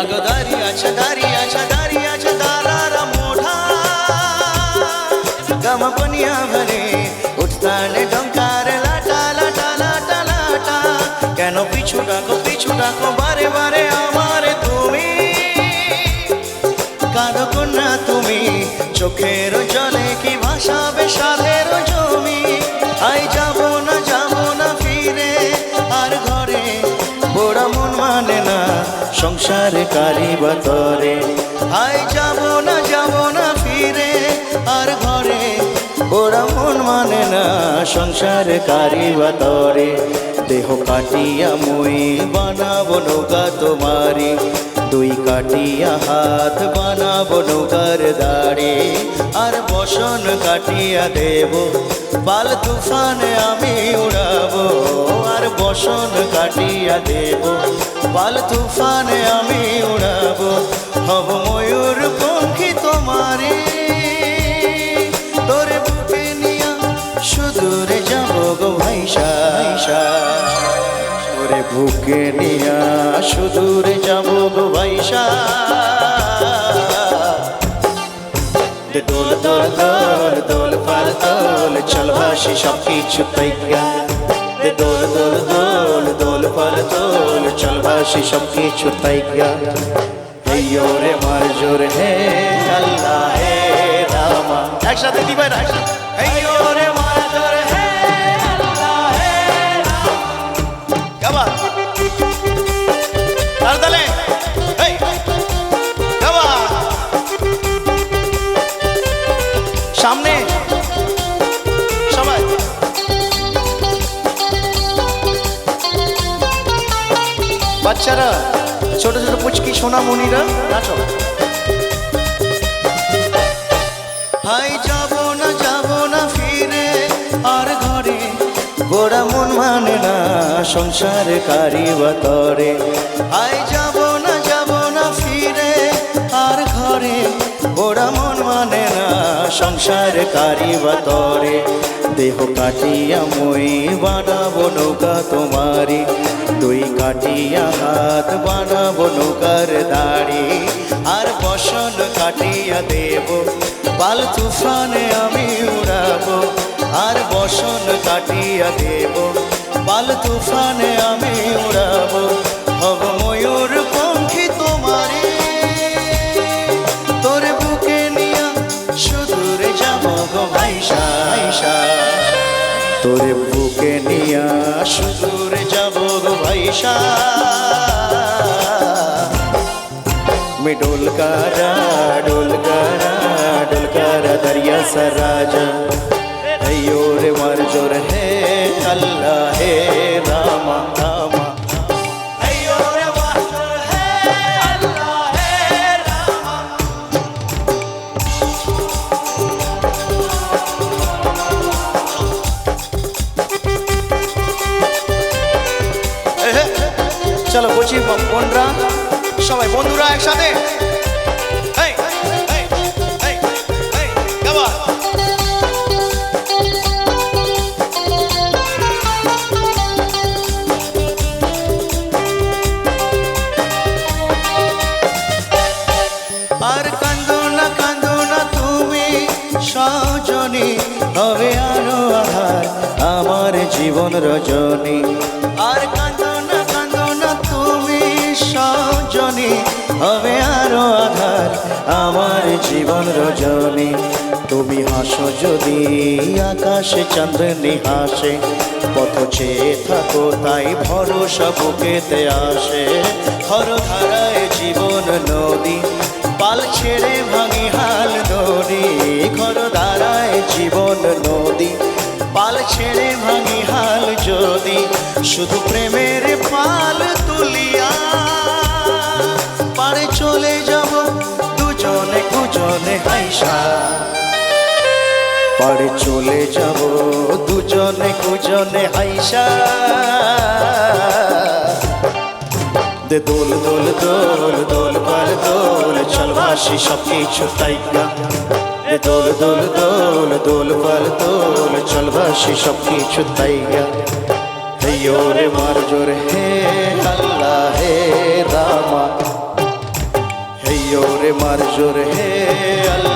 गो दारी अच्छा दारी अच्छा दारी अच्छा दारारा मोढा गम पनिया भरे উঠতানে ডঙ্কার লাটা লাটা লাটা লাটা কেন পিছু ডাকো পিছু ডাকো বারে বারে আমার তুমি কাঁদো কন্যা তুমি চোখের জলে কি ভাসাবে সাধের সংসারে কারি বাতরে। আই যাব না যাব না ফিরে, আর ঘরে ওরা মন মানে না সংসার কারি বাতরে। দেহ কাটিয়া মই বানাবো নৌকা তোমারি, দুই কাটিয়া হাত বানাবো নৌকার দাড়ি, আর বসন কাটিয়া দেব পাল তুফানে আমি উড়াবো, আর বসন কাটিয়া দেব। পাল তুফানে আমি উড়াবো, হব ময়ূর পঙ্খী তোমারে। তোরে বুকে নিয়া সুদূরে যাব গো ভাইসা তোরে বুকে নিয়া সুদূরে যাব গো ভাইসা দোল দোল দোল দোল পাল দোল, চল ভাসি সব কিছু তৈয়া দোল দোল দোল দোল পাল দোল। চল ভাসি সব কিছু তাই হেয়ো রে মার জোর হে, আল্লাহ হে রামা। একসাথে দিবে না হেয়ো রে মার জোর হে, আল্লাহ হে রামা। বাচ্চারা, ছোট ছোট পুচকি সোনা মনিরা নাচো। হাই, যাব না যাব না ফিরে, আর ঘরে গোড়া মন মানে না, সংসার কারি বাতরে হাই, যাব না যাব না ফিরে, আর ঘরে গোড়া মন মানে না, সংসার কারি বাতরে দেহ কাটিয়া মই বানাবো নৌকা তোমারি দুই কাটিয়া হাত বানাবো নৌকার দাড়ি। আর বসন কাটিয়া দেব পাল তুফানে আমি উড়াবো। আর বসন কাটিয়া দেব পাল তুফানে আমি উড়াবো। হব ময়ূর পঙ্খী তোমারে তোর বুকে নিয়া সুদূরে যাব গো ভাইসা। তোর বুকে নিয়া সুদূরে যাব গো ভাইসা में डोल कारा डोल कारा डोल कारा दरिया सा राजा চলো বলছি বোনরা। সবাই বন্ধুরা একসাথে. আর কান্দো না তুমি হবে আরও আমার জীবন রজনী। হবে আরও আধার আমার জীবন রজনী, তুমি হাসো যদি আকাশে চন্দ্রনি হাসে পথ চেয়ে থাকো তাই ভরসা বুকেতে আসে। হর ধারায় জীবন নদী, পাল ছেড়ে ভাঙি হাল দড়ি ঘর দাঁড়ায় জীবন নদী, পাল ছেড়ে ভাঙি হাল যদি, শুধু প্রেমের পাল তুলিয়া পারে চলে যাব দুজনে কুজনে হাইসা দে দোল দোল দোল দোল পাল দোল, চল ভাসি সব কিছু তাইকা দে দোল দোল দোল দোল পাল দোল, চল ভাসি সব কিছু তাইকা হেয়ো রে মার জোর হে, আল্লাহ হে রামা। দিও রে মার জোর। হে আল্লাহ।